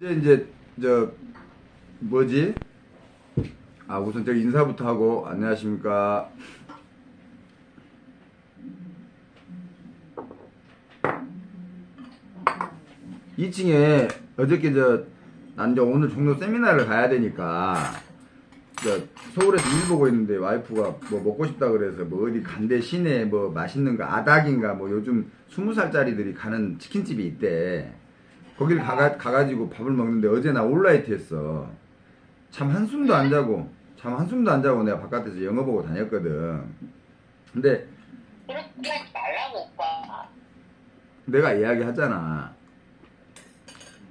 이제 이제 저 뭐지? 아 우선 저기 인사부터 하고 안녕하십니까? 이층에 어저께 저 난 이제 오늘 종로 세미나를 가야 되니까 저 서울에서 일 보고 있는데 와이프가 뭐 먹고 싶다 그래서 뭐 어디 간대 시내 뭐 맛있는 거 아닥인가 뭐 요즘 스무 살짜리들이 가는 치킨집이 있대. 거길 가가, 가가지고 밥을 먹는데 어제 나 온라이트 했어. 참 한숨도 안 자고, 참 한숨도 안 자고 내가 바깥에서 영어 보고 다녔거든. 근데 그렇게 하지 말라고 오빠. 내가 이야기 하잖아.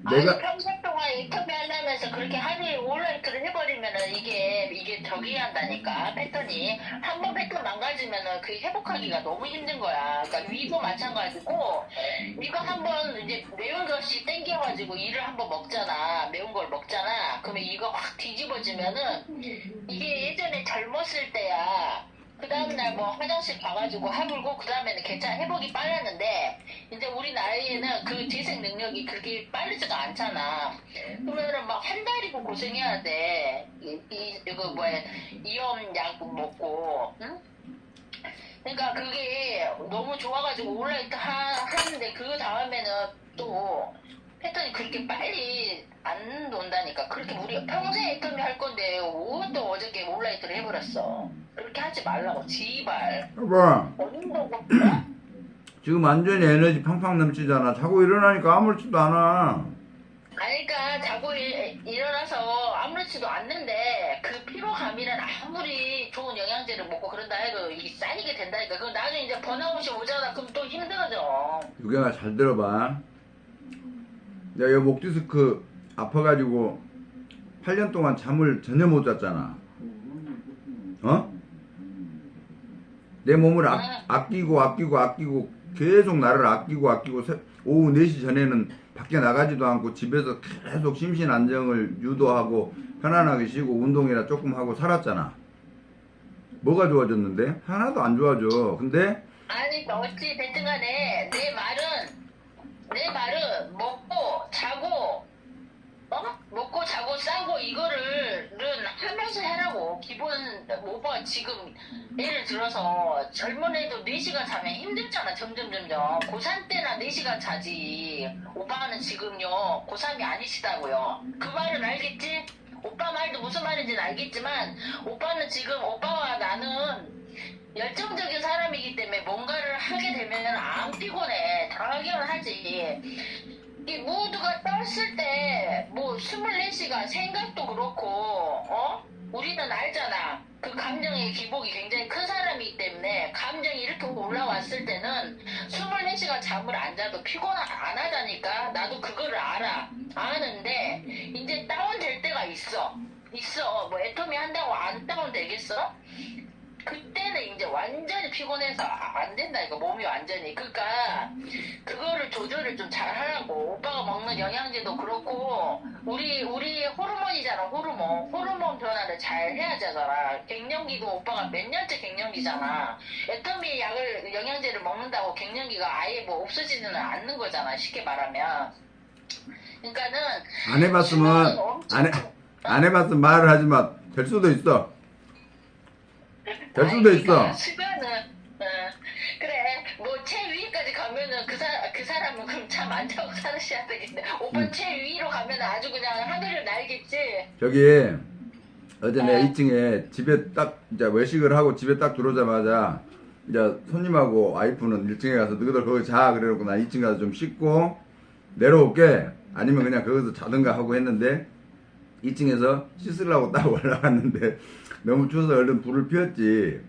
내가, 아니 평생 동안 인터뷰 하려면서 그렇게 하루에 온라이트를 해버리면은 이게 이게 저기 한다니까 패턴이 한 번 패턴 망가지면은 그 회복하기가 너무 힘든 거야. 그러니까 위도 마찬가지고 이거 한번 이제 매운 것이 땡겨가지고 이를 한번 먹잖아. 매운 걸 먹잖아. 그러면 이거 확 뒤집어지면은 이게 예전에 젊었을 때야. 그 다음날 뭐 화장실 가가지고 하물고 그 다음에는 괜찮아 회복이 빨랐는데 이제 우리 나이에는 그 재생 능력이 그렇게 빠르지가 않잖아. 그러면은 막 한 달이고 고생해야 돼. 이, 이 이거 뭐야 이염 약 먹고, 응? 그러니까 그게 너무 좋아가지고 하, 하는데 그 다음에는 또 패턴이 그렇게 빨리 안 논다니까. 그렇게 우리 평생 인터뷰 할 건데 또 어저께 온라이트를 해버렸어. 그렇게 하지 말라고 제발. 봐봐. 어림도 지금 완전히 에너지 팡팡 넘치잖아. 자고 일어나니까 아무렇지도 않아. 그러니까 자고 일, 일어나서 아무렇지도 않는데 그 피로감이란 아무리 좋은 영양제를 먹고 그런다 해도 이게 쌓이게 된다니까. 그럼 나중에 이제 번아웃이 오잖아. 그럼 또 힘들어져. 유경아 잘 들어봐. 내가 이 목디스크 아파가지고 8년 동안 잠을 전혀 못 잤잖아. 어? 내 몸을 아, 아끼고 아끼고 아끼고 계속 나를 아끼고 아끼고 새- 오후 4시 전에는 밖에 나가지도 않고 집에서 계속 심신 안정을 유도하고 편안하게 쉬고 운동이나 조금 하고 살았잖아. 뭐가 좋아졌는데? 하나도 안 좋아져. 근데 아니 어찌 됐든 간에 내 말은 내 말은 먹고 자고 어? 먹고 자고 싸고 이거를 는 하면서 해라고 기본 오빠 지금 예를 들어서 젊은 애도 4시간 자면 힘들잖아 점점 점점 고3 때나 4시간 자지 오빠는 지금요 고3이 아니시다고요 그 말은 알겠지? 오빠 말도 무슨 말인지는 알겠지만 오빠는 지금 오빠와 나는 열정적인 사람이기 때문에 뭔가를 하게 되면 안 피곤해. 당하기는 하지. 이 모두가 떴을 때, 뭐, 24시간 생각도 그렇고, 어? 우리는 알잖아. 그 감정의 기복이 굉장히 큰 사람이기 때문에, 감정이 이렇게 올라왔을 때는 24시간 잠을 안 자도 피곤 안 하다니까. 나도 그거를 알아. 아는데, 이제 다운될 때가 있어. 있어. 뭐, 애터미 한다고 안 다운되겠어? 그때는 이제 완전히 피곤해서 아- 안 된다 이거. 몸이 완전히. 그러니까 그거를 조절을 좀 잘 하라고. 오빠가 먹는 영양제도 그렇고 우리 우리 호르몬이잖아 호르몬. 호르몬 변화를 잘 해야 되잖아. 갱년기도 오빠가 몇 년째 갱년기잖아. 애터미 약을 영양제를 먹는다고 갱년기가 아예 뭐 없어지는 않는 거잖아 쉽게 말하면. 그러니까는 안 해봤으면 안, 해, 안 해봤으면 말을 하지 마. 될 수도 있어. 될 수도 있어. 수면은 어, 그래 뭐 최위까지 가면은 그, 사, 그 사람은 그럼 잠 안 자고 살으셔야 되겠네 오빠 음. 최위로 가면 아주 그냥 하늘을 날겠지 저기 어제 내 네. 2층에 집에 딱 이제 외식을 하고 집에 딱 들어오자마자 이제 손님하고 와이프는 1층에 가서 너희들 거기 자 그래놓고 나 2층 가서 좀 씻고 내려올게 아니면 그냥 거기서 자든가 하고 했는데 2층에서 씻으려고 딱 올라갔는데 너무 추워서 얼른 불을 피웠지.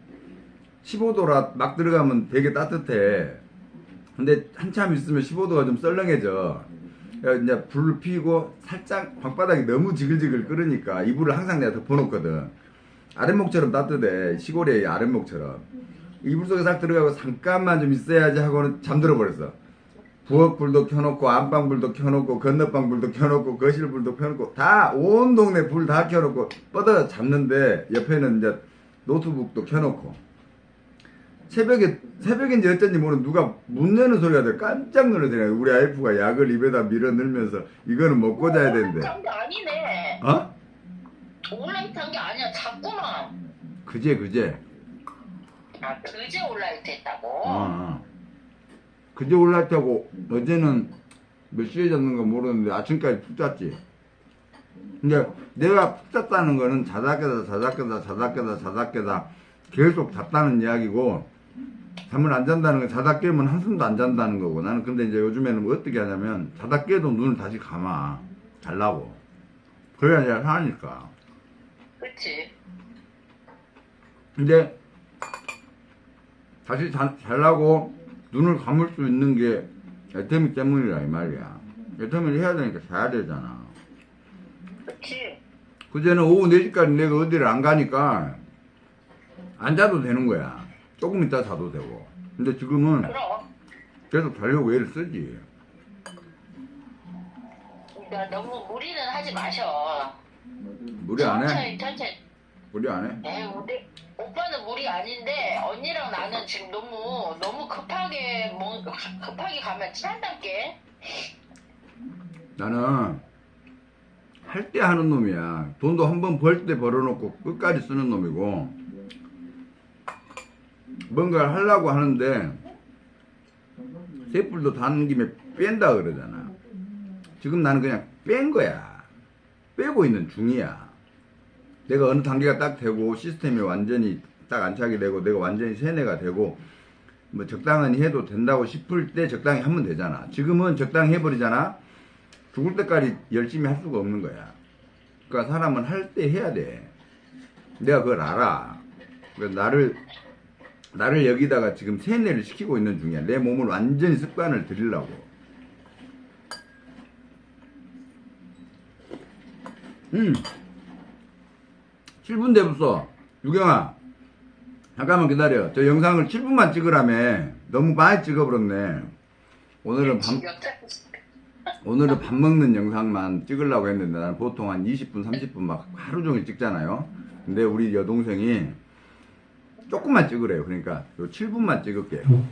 15도라 막 들어가면 되게 따뜻해. 근데 한참 있으면 15도가 좀 썰렁해져. 이제 불을 피고 살짝 방바닥이 너무 지글지글 끓으니까 이불을 항상 내가 덮어놓거든. 아랫목처럼 따뜻해 시골의 아랫목처럼. 이불 속에 싹 들어가고 잠깐만 좀 있어야지 하고는 잠들어 버렸어 부엌불도 켜놓고 안방불도 켜놓고 건너방불도 켜놓고 거실불도 켜놓고 다 온 동네 불 다 켜놓고 뻗어 잡는데 옆에는 이제 노트북도 켜놓고 새벽에 새벽인지 어쩐지 모르는 누가 문 여는 소리가 들어 깜짝 놀라더라고요. 우리 와이프가 약을 입에다 밀어 넣으면서 이거는 먹고 자야 되는데. 아니네. 어? 올라이트 한 게 아니야. 자꾸만. 그제 그제. 아, 그제 올라이트 했다고? 어, 어. 그제 올랐다고 어제는 몇 시에 잤는가 모르는데 아침까지 푹 잤지. 근데 내가 푹 잤다는 거는 자다 깨다 자다 깨다 자다 깨다 자다 깨다 계속 잤다는 이야기고 잠을 안 잔다는 건 자다 깨면 한숨도 안 잔다는 거고 나는 근데 이제 요즘에는 뭐 어떻게 하냐면 자다 깨도 눈을 다시 감아 잘라고 그래야 이제 하니까 그치. 근데 다시 자, 잘라고 눈을 감을 수 있는 게 애터미 때문이라 이 말이야. 애터미를 해야 되니까 자야 되잖아. 그치. 그제는 오후 4시까지 내가 어디를 안 가니까 안 자도 되는 거야. 조금 있다 자도 되고. 근데 지금은 그럼. 계속 자려고 애를 쓰지. 그러니까 너무 무리는 하지 마셔. 무리 안 해? 천천히, 천천히. 무리 안 해? 에이, 우리, 오빠는 무리 아닌데, 언니랑 나는 지금 너무, 너무 급하게, 뭐, 급하게 가면 친한단께. 나는 할 때 하는 놈이야. 돈도 한 번 벌 때 벌어놓고 끝까지 쓰는 놈이고 뭔가를 하려고 하는데 쇠뿔도 닿는 김에 뺀다 그러잖아. 지금 나는 그냥 뺀 거야. 빼고 있는 중이야. 내가 어느 단계가 딱 되고 시스템이 완전히 딱 안착이 되고 내가 완전히 세뇌가 되고 뭐 적당히 해도 된다고 싶을 때 적당히 하면 되잖아. 지금은 적당히 해버리잖아. 죽을 때까지 열심히 할 수가 없는 거야. 그러니까 사람은 할 때 해야 돼. 내가 그걸 알아. 나를 나를 여기다가 지금 세뇌를 시키고 있는 중이야. 내 몸을 완전히 습관을 들이려고. 음. 7분 돼봤어. 유경아. 잠깐만 기다려. 저 영상을 7분만 찍으라며. 너무 많이 찍어버렸네. 오늘은 밤, 오늘은 밥 먹는 영상만 찍으려고 했는데 나는 보통 한 20분, 30분 막 하루 종일 찍잖아요. 근데 우리 여동생이 조금만 찍으래요. 그러니까 요 7분만 찍을게요.